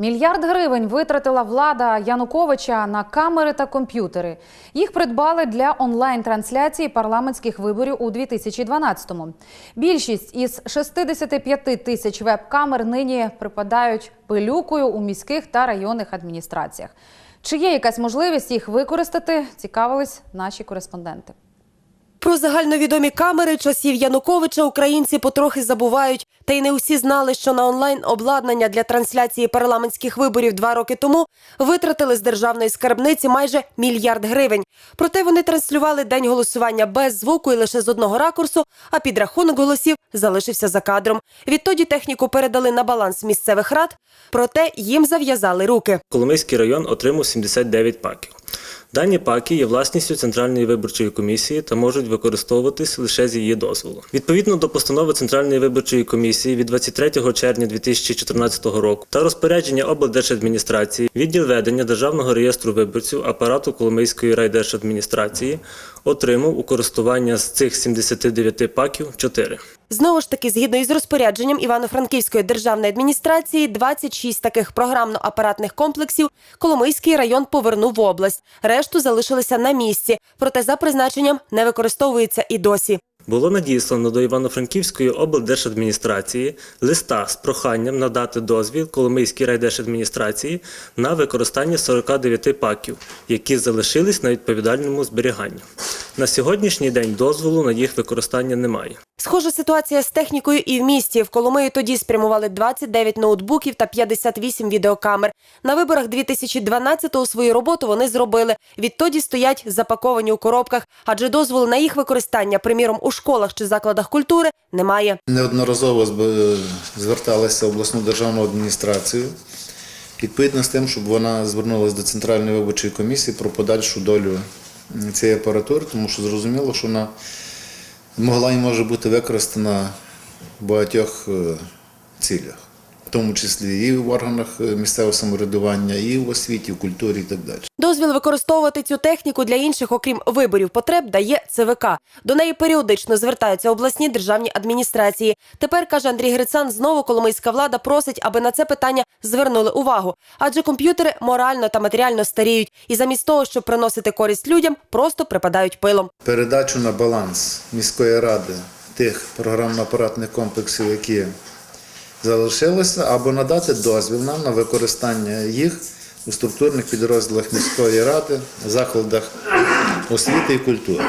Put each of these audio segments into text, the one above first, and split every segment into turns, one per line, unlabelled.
Мільярд гривень витратила влада Януковича на камери та комп'ютери. Їх придбали для онлайн-трансляції парламентських виборів у 2012-му. Більшість із 65 тисяч веб-камер нині припадають пилюкою у міських та районних адміністраціях. Чи є якась можливість їх використати? Цікавились наші кореспонденти.
Про загальновідомі камери часів Януковича українці потрохи забувають. Та й не усі знали, що на онлайн обладнання для трансляції парламентських виборів два роки тому витратили з державної скарбниці майже мільярд гривень. Проте вони транслювали день голосування без звуку і лише з одного ракурсу, а підрахунок голосів залишився за кадром. Відтоді техніку передали на баланс місцевих рад, проте їм зав'язали руки.
Коломийський район отримав 79 паків. Дані паки є власністю Центральної виборчої комісії та можуть використовуватись лише з її дозволу. Відповідно до постанови Центральної виборчої комісії від 23 червня 2014 року та розпорядження облдержадміністрації, відділ ведення Державного реєстру виборців апарату Коломийської райдержадміністрації отримав у користування з цих 79 паків 4.
Знову ж таки, згідно із розпорядженням Івано-Франківської державної адміністрації, 26 таких програмно-апаратних комплексів Коломийський район повернув в область. Решту залишилися на місці, проте за призначенням не використовується і досі.
Було надіслано до Івано-Франківської облдержадміністрації листа з проханням надати дозвіл Коломийській райдержадміністрації на використання 49 паків, які залишились на відповідальному зберіганні. На сьогоднішній день дозволу на їх використання немає.
Схожа ситуація з технікою і в місті. В Коломиї тоді спрямували 29 ноутбуків та 58 відеокамер. На виборах 2012-го свою роботу вони зробили. Відтоді стоять запаковані у коробках, адже дозволу на їх використання, приміром, у школах чи закладах культури немає.
Неодноразово зб- зверталася в обласну державну адміністрацію відповідно з тим, щоб вона звернулася до Центральної виборчої комісії про подальшу долю цієї апаратури, тому що зрозуміло, що вона могла і може бути використана в багатьох е, цілях, в тому числі і в органах е, місцевого самоврядування, і в освіті, в культурі і так далі.
Дозвіл використовувати цю техніку для інших, окрім виборів потреб, дає ЦВК. До неї періодично звертаються обласні державні адміністрації. Тепер каже Андрій Грицан, знову коломийська влада просить, аби на це питання звернули увагу. Адже комп'ютери морально та матеріально старіють, і замість того, щоб приносити користь людям, просто припадають пилом.
передачу на баланс міської ради тих програмно-апаратних комплексів, які залишилися, або надати дозвіл нам на використання їх у структурних підрозділах міської ради, закладах освіти і культури.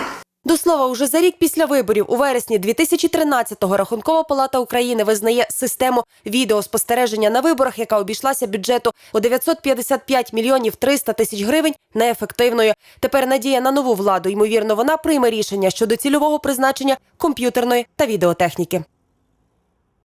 До слова, уже за рік після виборів у вересні 2013-го Рахункова палата України визнає систему відеоспостереження на виборах, яка обійшлася бюджету у 955 мільйонів 300 тисяч гривень, неефективною. Тепер надія на нову владу. Ймовірно, вона прийме рішення щодо цільового призначення комп'ютерної та відеотехніки.